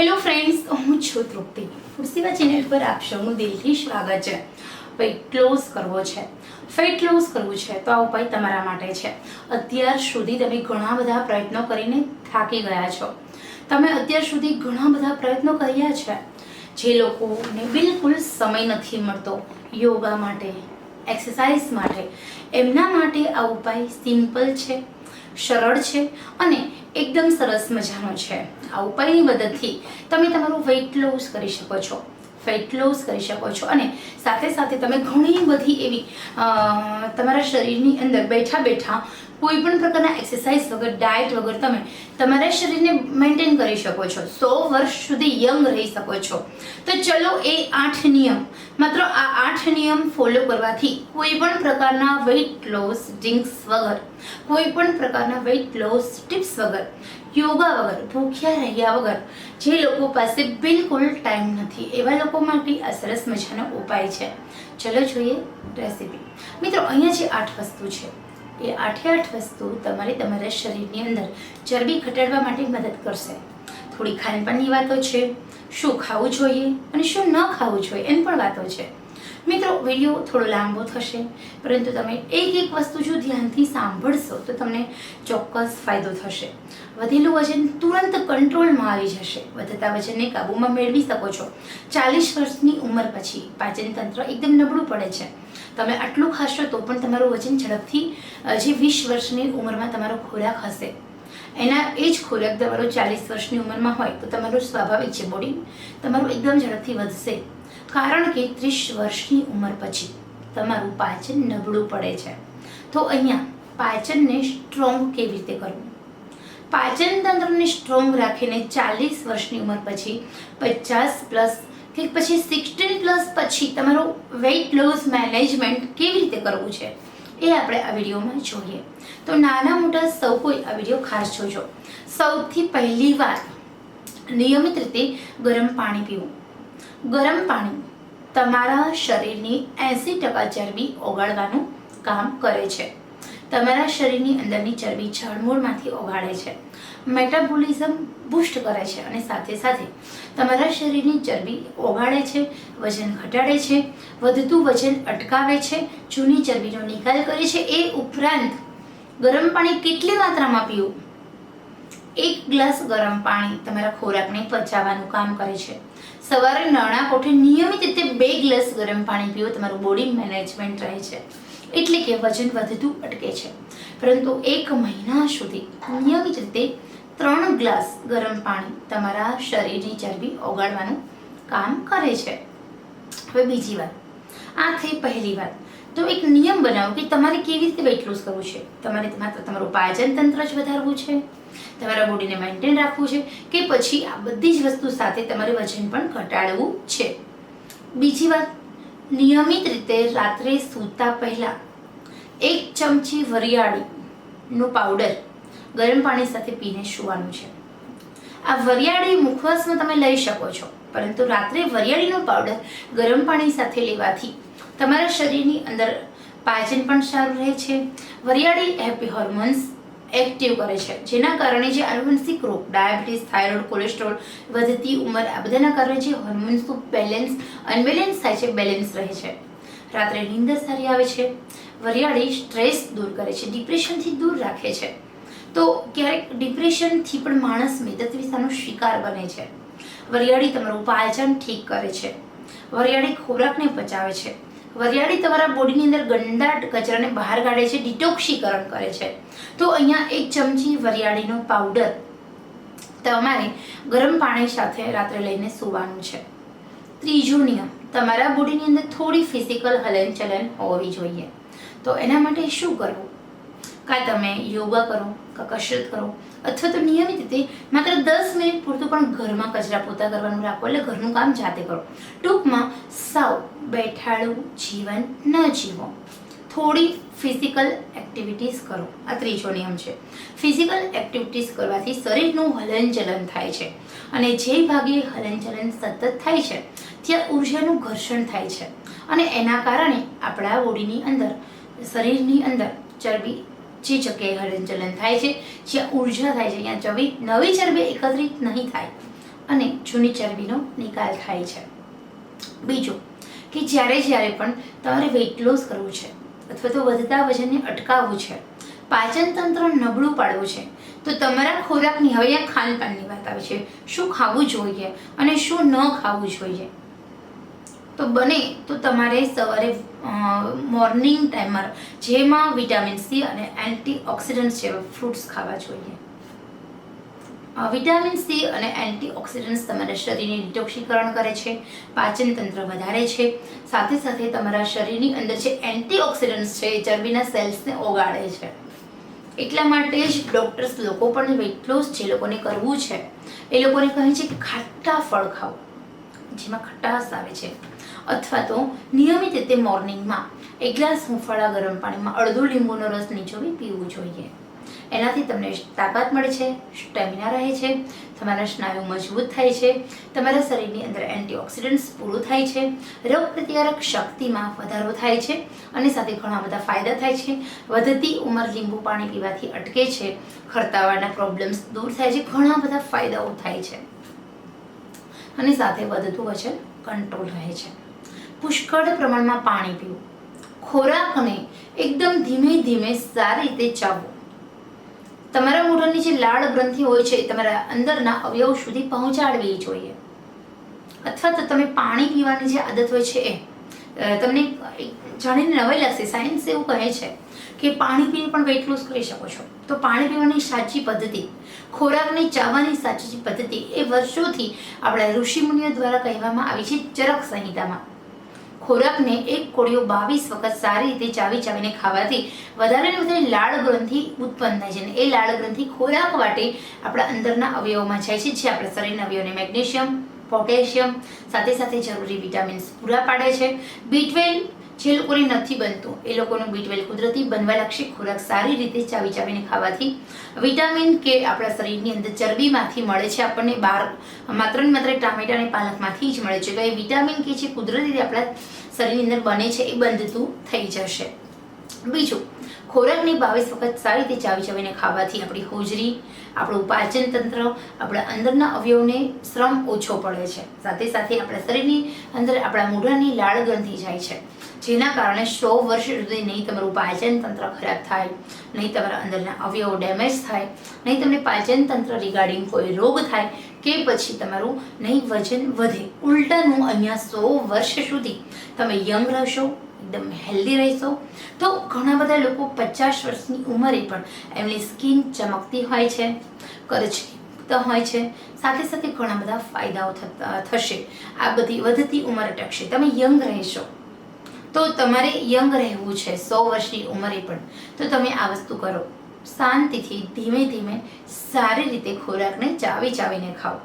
Hello friends હું છું તૃપ્તિ. ફૂડસીવા channel પર આપ સૌનું દિલથી સ્વાગત છે. વેઇટ લોસ કરવો છે. ફેટ લોસ કરવું છે તો આ ઉપાય તમારા માટે છે. અત્યાર સુધી તમે ઘણા બધા પ્રયત્નો કરીને થાકી ગયા છો. તમે અત્યાર સુધી ઘણા બધા પ્રયત્નો કર્યા છે. જે લોકોને બિલકુલ સમય નથી મળતો યોગા માટે. એક્સરસાઇઝ માટે. એમના માટે આ ઉપાય સિમ્પલ છે, સરળ છે અને એકદમ સરસ મજાનો છે. આ ઉપાયની મદદથી તમે તમારું વેઇટ લોસ કરી શકો છો ફેટ લોસ કરી શકો છો અને સાથે સાથે તમે ઘણી બધી એવી તમારા શરીરની અંદર બેઠા બેઠા કોઈ પણ પ્રકારના એક્સરસાઇઝ વગર ડાયટ વગર તમે તમારા શરીરને મેન્ટેન કરી શકો છો. સો વર્ષ સુધી યંગ રહી શકો છો. તો ચલો એ આઠ નિયમ. માત્ર આ આઠ નિયમ ફોલો કરવાથી કોઈ પણ પ્રકારના વેઇટ લોસ ડ્રિંક્સ વગર કોઈ પણ પ્રકારના વેઇટ લોસ ટિપ્સ વગર, યોગા વગર, ભૂખ્યા રહ્યા વગર, જે લોકો પાસે બિલકુલ ટાઈમ નથી, એવા લોકો માટે આ સરસ મજાનો ઉપાય છે. ચલો જોઈએ રેસીપી મિત્રો, અહીંયા જે આઠ વસ્તુ છે. એ આઠે આઠ વસ્તુ તમારે તમારા શરીરની અંદર ચરબી ઘટાડવા માટે મદદ કરશે. થોડી ખાનપાનની વાતો છે, શું ખાવું જોઈએ અને શું ન ખાવું જોઈએ એમ પણ વાતો છે. મિત્રો, વીડિયો થોડો લાંબો થશે, પરંતુ તમે એક એક વસ્તુ જો ધ્યાનથી સાંભળશો તો તમને ચોક્કસ ફાયદો થશે. વધેલું વજન તુરંત કંટ્રોલમાં આવી જશે. વધતા વજનને કાબૂમાં મેળવી શકો છો. ચાલીસ વર્ષની ઉંમર પછી પાચન તંત્ર એકદમ નબળું પડે છે. તમે આટલું ખાશો તો પણ તમારું વજન ઝડપથી જે વીસ વર્ષની ઉંમરમાં તમારો ખોરાક હશે. એના એ જ ખોરાક તમારો ચાલીસ વર્ષની ઉંમરમાં હોય તો તમારું સ્વાભાવિક છે બોડી તમારું એકદમ ઝડપથી વધશે. કારણ કે ત્રીસ વર્ષની ઉંમર પછી તમારું પાચન નબળું પડે છે. તો અહીંયા પાચનને સ્ટ્રોંગ કેવી રીતે કરવું? પાચન તંત્રને સ્ટ્રોંગ રાખીને ચાલીસ વર્ષની ઉંમર પછી પચાસ પ્લસ કે પછી સિક્સટીન પ્લસ પછી તમારું વેઇટ લોસ મેનેજમેન્ટ કેવી રીતે કરવું છે એ આપણે આ વિડીયોમાં જોઈએ. તો નાના મોટા સૌ કોઈ આ વીડિયો ખાસ જોજો. સૌથી પહેલી વાત, નિયમિત રીતે ગરમ પાણી પીવું. ગરમ પાણી તમારા શરીરની એંસી ટકા ચરબી ઓગાળવાનું કામ કરે છે. તમારા શરીરની અંદરની ચરબી જળમૂળમાંથી ઓગાળે છે. મેટાબોલિઝમ બુસ્ટ કરે છે અને સાથે સાથે તમારા શરીરની ચરબી ઓગાળે છે, વજન ઘટાડે છે, વધતું વજન અટકાવે છે, જૂની ચરબીનો નિકાલ કરે છે. એ ઉપરાંત ગરમ પાણી કેટલી માત્રામાં પીવું? એક ગ્લાસ ગરમ પાણી તમારા ખોરાકને પચાવવાનું કામ કરે છે. સવારે નાણા કોઠે નિયમિત રીતે બે ગ્લાસ ગરમ પાણી પીવો તમારું બોડી મેનેજમેન્ટ રહે છે. એટલે કે વજન વધતું અટકે છે. પરંતુ એક મહિના સુધી નિયમિત રીતે ત્રણ ગ્લાસ ગરમ પાણી તમારા શરીરની ચરબી ઓગાળવાનું કામ કરે છે. હવે બીજી વાત. આ થઈ પહેલી વાત. તો એક નિયમ બનાવો કે તમારે કેવી રીતે વેઇટ લોસ કરવું છે? તમારે માત્ર તમારું પાચન તંત્ર જ વધારવું છે? તમારા બોડીને મેન્ટેન રાખવું છે? કે પછી આ બધી જ વસ્તુ સાથે તમારે વજન પણ ઘટાડવું છે? બીજી વાત. નિયમિત રીતે રાત્રે સૂતા પહેલાં એક ચમચી વરિયાળીનો પાવડર ગરમ પાણી સાથે પીને સૂવાનું છે. આ વરિયાળી મુખવાસમાં તમે લઈ શકો છો, પરંતુ રાત્રે વરિયાળીનો પાવડર ગરમ પાણી સાથે લેવાથી તમારા શરીરની અંદર પાચન પણ સારું રહે છે. વરિયાળી હેપી હોર્મોન્સ એક્ટિવ કરે છે, જેના કારણે જે આનુવંશિક રોગ, ડાયાબિટીસ, થાઇરોઇડ, કોલેસ્ટ્રોલ વધતી ઉંમર, આ બધાના કારણે જે હોર્મોન્સનું બેલેન્સ, અનબેલેન્સ થાય છે, બેલેન્સ રહે છે. રાત્રે નીંદર સારી આવે છે. વરિયાળી સ્ટ્રેસ દૂર કરે છે, ડિપ્રેશનથી દૂર રાખે છે. તો ક્યારેક ડિપ્રેશનથી પણ માણસ મેદસ્વીતાનો શિકાર બને છે. વરિયાળી તમારું પાચન ઠીક કરે છે. વરિયાળી ખોરાકને પચાવે છે. વરિયાળી તમારા બોડીની અંદર ગંદા કચરાને બહાર કાઢે છે, ડિટોક્સીકરણ કરે છે. તો અહીંયા એક ચમચી વરિયાળીનો પાવડર તમારે ગરમ પાણી સાથે રાત્રે લઈને સૂવાનું છે. ત્રીજો નિયમ, તમારા બોડીની અંદર થોડી ફિઝિકલ હલનચલન હોવી જોઈએ. તો એના માટે શું કરવું? કાં તમે યોગા કરો કસરત કરો. અથવા તો નિયમિત રીતે માત્ર દસ મિનિટ પૂરતું પણ ઘરમાં કચરા પોતા કરવાનું રાખો. એટલે ઘરનું કામ જાતે કરો. ટૂંકમાં સાવ બેઠાડું જીવન ન જીવો. થોડી ફિઝિકલ એક્ટિવિટીઝ કરો. આ ત્રીજો નિયમ છે. ફિઝિકલ એક્ટિવિટીઝ કરવાથી શરીરનું હલનચલન થાય છે. અને જે ભાગે હલનચલન સતત થાય છે, ત્યાં ઉર્જાનું ઘર્ષણ થાય છે. અને એના કારણે આપણા બોડીની અંદર, શરીરની અંદર ચરબી જે જગ્યાએ હલનચલન થાય છે, જ્યાં ઊર્જા થાય છે, ત્યાં ચવી નવી ચરબી એકત્રિત નહીં થાય અને જૂની ચરબીનો નિકાલ થાય છે. બીજું કે જ્યારે જ્યારે પણ તમારે વેઇટ લોસ કરવું છે અથવા તો વધતા વજનને અટકાવવું છે, પાચન તંત્ર નબળું પાડવું છે, તો તમારા ખોરાકની હવે આ ખાનપાનની વાત આવે છે. શું ખાવું જોઈએ અને શું ન ખાવું જોઈએ? તો બને તો તમારે સવારે મોર્નિંગ ટાઈમર જેમાં વિટામિન સી અને એન્ટીઓક્સિડન્ટ્સ જેવા ફ્રૂટ્સ ખાવા જોઈએ. વિટામિન સી અને એન્ટીઓક્સિડન્ટ્સ તમારા શરીરને ડિટોક્સિકરણ કરે છે, પાચન તંત્ર વધારે છે, સાથે સાથે તમારા શરીરની અંદર જે એન્ટીઓક્સિડન્ટ્સ છે, એ ચરબીના સેલ્સને ઓગાળે છે. એટલા માટે જ ડૉક્ટર્સ લોકો પણ વેઇટ લોસ જે લોકોને કરવું છે, એ લોકોને કહે છે કે ખાટા ફળ ખાઓ, જેમાં ખટાશ આવે છે. અથવા તો નિયમિત રીતે મોર્નિંગમાં એક ગ્લાસ હુંફાળા ગરમ પાણીમાં અડધો લીંબુનો રસ નીચોવી પીવું જોઈએ. એનાથી તમને તાકાત મળે છે, સ્ટેમિના રહે છે, તમારા સ્નાયુ મજબૂત થાય છે, તમારા શરીરની અંદર એન્ટીઓક્સિડન્ટ્સ પૂરું થાય છે રોગ પ્રતિકારક શક્તિમાં વધારો થાય છે અને સાથે ઘણા બધા ફાયદા થાય છે. વધતી ઉંમર લીંબુ પાણી પીવાથી અટકે છે ખરતાવાના પ્રોબ્લેમ્સ દૂર થાય છે, ઘણા બધા ફાયદાઓ થાય છે અને સાથે વધતું વજન કંટ્રોલ રહે છે. પુષ્કળ પ્રમાણમાં પાણી પીવું. ખોરાકને એકદમ ધીમે ધીમે સારી રીતે ચાવવું. તમારા મોઢાની જે લાળ ગ્રંથિ હોય છે તમારા અંદરના અવયવ સુધી પહોંચાડવી જોઈએ. અથવા તો તમે પાણી પીવાની જે આદત હોય છે એ તમને જાણીને નવાઈ લાગશે, સાયન્સ એવું કહે છે કે પાણી પીને પણ વેટ લોસ કરી શકો છો. તો પાણી પીવાની સાચી પદ્ધતિ, ખોરાકને ચાવવાની સાચી પદ્ધતિ એ વર્ષોથી આપણા ઋષિમુનિઓ દ્વારા કહેવામાં આવી છે ચરક સંહિતામાં. ખોરાકને એક કોળિયો બાવીસ વખત સારી રીતે ચાવી ચાવીને ખાવાથી વધારે ને વધારે લાળ ગ્રંથિ ઉત્પન્ન થાય છે. અને એ લાળ ગ્રંથિ ખોરાક માટે આપણા અંદરના અવયવોમાં જાય છે, જે આપણા શરીરના અવયવને મેગ્નેશિયમ, પોટેશિયમ, સાથે સાથે જરૂરી વિટામિન્સ પૂરા પાડે છે. બી જે લોકોને નથી બનતું. એ લોકોનું બી કુદરતી બનવા લાગશે. ખોરાક સારી રીતે ચાવી ચાવીને ખાવાથી વિટામિન કે આપણા શરીરની અંદર ચરબીમાંથી મળે છે. આપણને બહાર માત્ર ને માત્ર ટામેટા અને પાલકમાંથી જ મળે છે. તો એ વિટામિન કે જે કુદરતી રીતે આપણા શરીરની અંદર બને છે એ બંધતું થઈ જશે. બીજું, ખોરાકની બાવીસ વખત સારી રીતે ચાવી ચાવીને ખાવાથી આપણી હોજરી, આપણું પાચન તંત્ર, આપણા અંદરના અવયવને શ્રમ ઓછો પડે છે. સાથે સાથે આપણા શરીરની અંદર આપણા મોઢાની લાળ ગ્રંથિ જાય છે. જેના કારણે સો વર્ષ સુધી નહીં તમારું પાચન તંત્ર ખરાબ થાય, નહીં તમારા અંદરના અવયવો ડેમેજ થાય, નહીં તમને પાચન તંત્ર રિગાર્ડિંગ કોઈ રોગ થાય કે પછી તમારું નહીં વજન વધે. ઉલટાનું અહીંયા સો વર્ષ સુધી તમે યંગ રહેશો, એકદમ હેલ્ધી રહેશો. તો ઘણા બધા લોકો પચાસ વર્ષની ઉંમરે પણ એમની સ્કિન ચમકતી હોય છે કરચલીતા હોય છે. સાથે સાથે ઘણા બધા ફાયદાઓ થશે. આ બધી વધતી ઉંમર અટકશે. તમે યંગ રહેશો. તો તમારે યંગ રહેવું છે, સો વર્ષની ઉંમરે પણ. તો તમે આ વસ્તુ કરો. શાંતિથી, ધીમે ધીમે, સારી રીતે ખોરાકને ચાવી ચાવીને ખાઓ.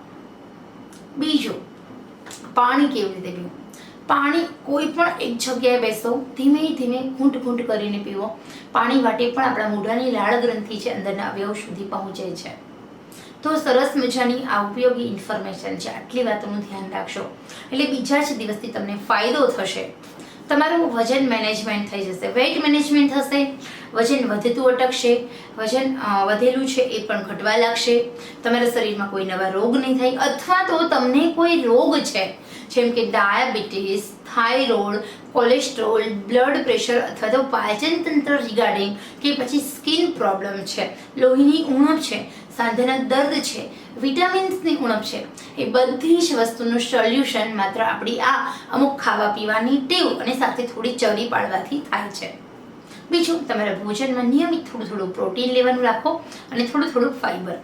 બીજું, પાણી કેવી રીતે પીવું? પાણી કોઈ પણ એક જગ્યાએ બેસો, ધીમે ધીમે ઘૂંટ ઘૂંટ કરીને પીવો. પાણી વાટે પણ આપણા મોઢાની લાળ ગ્રંથિ છે, અંદરના અવયવ સુધી પહોંચે છે. તો સરસ મજાની આ ઉપયોગી ઇન્ફોર્મેશન છે. આટલી વાતોનું ધ્યાન રાખશો એટલે બીજા જ દિવસથી તમને ફાયદો થશે. તમારું વજન મેનેજમેન્ટ થઈ જશે. વેઇટ મેનેજમેન્ટ થશે વજન વધતું અટકશે, વજન વધેલું છે એ પણ ઘટવા લાગશે. તમારા શરીરમાં કોઈ નવા રોગ નહીં થાય, અથવા તો તમને કોઈ રોગ છે, જેમ કે diabetes, thyroid, cholesterol, blood pressure અથવા તો પાચનતંત્ર રિગાર્ડિંગ કે પછી સ્કિન પ્રોબ્લેમ છે, લોહીની ઉણપ છે સાંધાના દર્દ છે, વિટામિન્સની ઉણપ છે, એ બધી જ વસ્તુનું સોલ્યુશન માત્ર આપણી આ અમુક ખાવા પીવાની ટેવ અને સાથે થોડી ચરી પાડવાથી થાય છે. બીજું, તમારા ભોજનમાં નિયમિત થોડું થોડું પ્રોટીન લેવાનું રાખો અને થોડું થોડું ફાઈબર.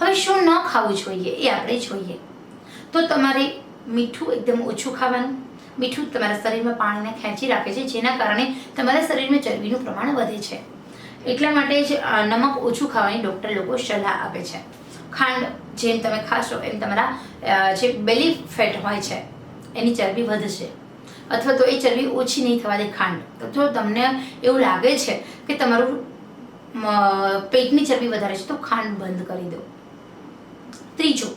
હવે શું ન ખાવું જોઈએ એ આપણે જોઈએ. તો તમારે મીઠું એકદમ ઓછું ખાવાનું. મીઠું તમારા શરીરમાં પાણીને ખેંચી રાખે છે, જેના કારણે તમારા શરીરમાં ચરબીનું પ્રમાણ વધે છે. એટલા માટે જ નમક ઓછું ખાવાની ડૉક્ટર લોકો સલાહ આપે છે. ખાંડ જેમ તમે ખાશો એમ તમારા જે બેલી ફેટ હોય છે, એની ચરબી વધશે. અથવા તો એ ચરબી ઓછી નહીં થવા દે ખાંડ. તો તમને એવું લાગે છે કે તમારું પેટની ચરબી વધારે છે, તો ખાંડ બંધ કરી દો. ત્રીજું,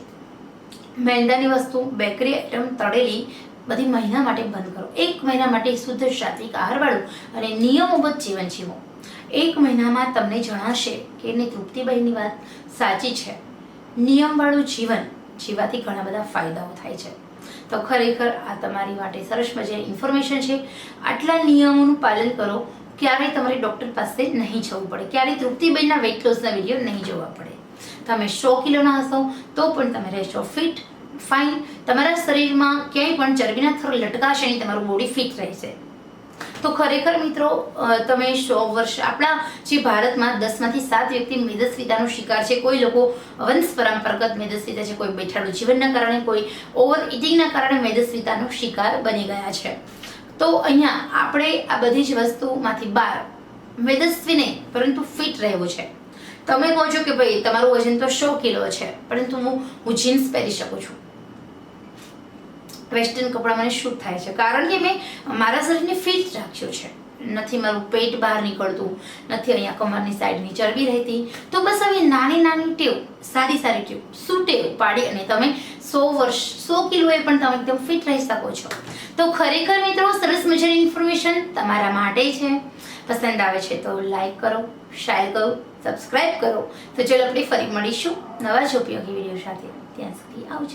મેંદાની વસ્તુ બેકરી આઈટમ તળેલી બધી મહિના માટે બંધ કરો. એક મહિના માટે શુદ્ધ સાત્વિક આહારવાળું અને નિયમોબદ્ધ જીવન જીવો. એક મહિનામાં તમને જણાશે કે એની તૃપ્તિભાઈની વાત સાચી છે. નિયમવાળું જીવન જીવાથી ઘણા બધા ફાયદાઓ થાય છે. તો ખરેખર આ તમારી માટે સરસ મજાની ઇન્ફોર્મેશન છે. આટલા નિયમોનું પાલન કરો, ક્યારેય તમારે ડૉક્ટર પાસે નહીં જવું પડે. ક્યારેય તૃપ્તિબેનના વેઇટ લોસના વીડિયો નહીં જોવા પડે. તમે સો કિલોના હશો, તો પણ તમે રહેશો ફિટ ફાઇન તમારા શરીરમાં ક્યાંય પણ ચરબીના થર લટકાશે નહીં, તમારું બોડી ફિટ રહેશે. તો ખરેખર મિત્રો તમે સો વર્ષ આપણા જે ભારતમાં દસમાંથી સાત વ્યક્તિ મેદસ્વીતાનો શિકાર છે, કોઈ લોકો વંશ પરંપરાગત મેદસ્વીતા છે, કોઈ બેઠાડું જીવનના કારણે, કોઈ ઓવર ઇટિંગના કારણે મેદસ્વીતાનો શિકાર બની ગયા છે. તો અહીંયા આપણે આ બધી જ વસ્તુમાંથી બહાર મેદસ્વીને પરંતુ ફિટ રહેવું છે. તમે કહો છો કે ભાઈ, તમારું વજન તો સો કિલો છે, પરંતુ હું હું જીન્સ પહેરી શકું છું. વેસ્ટર્ન કપડાં મને શૂટ થાય છે. કારણ કે મેં મારા શરીરને ફિટ રાખ્યું છે. નથી મારું પેટ બહાર નીકળતું, નથી અહીંયા કમરની સાઈડની ચરબી રહેતી. તો બસ હવે નાની નાની ટેવ, સારી સારી ટેવ શું ટેવ પાડી અને તમે સો વર્ષ, સો કિલોએ પણ તમે એકદમ ફિટ રહી શકો છો. તો ખરેખર મિત્રો, સરસ મજાની ઇન્ફોર્મેશન તમારા માટે છે. પસંદ આવે છે તો લાઈક કરો શેર કરો સબસ્ક્રાઈબ કરો. તો ચલો આપણે ફરી મળીશું નવા જ ઉપયોગી વીડિયો સાથે. ત્યાં સુધી આવજો.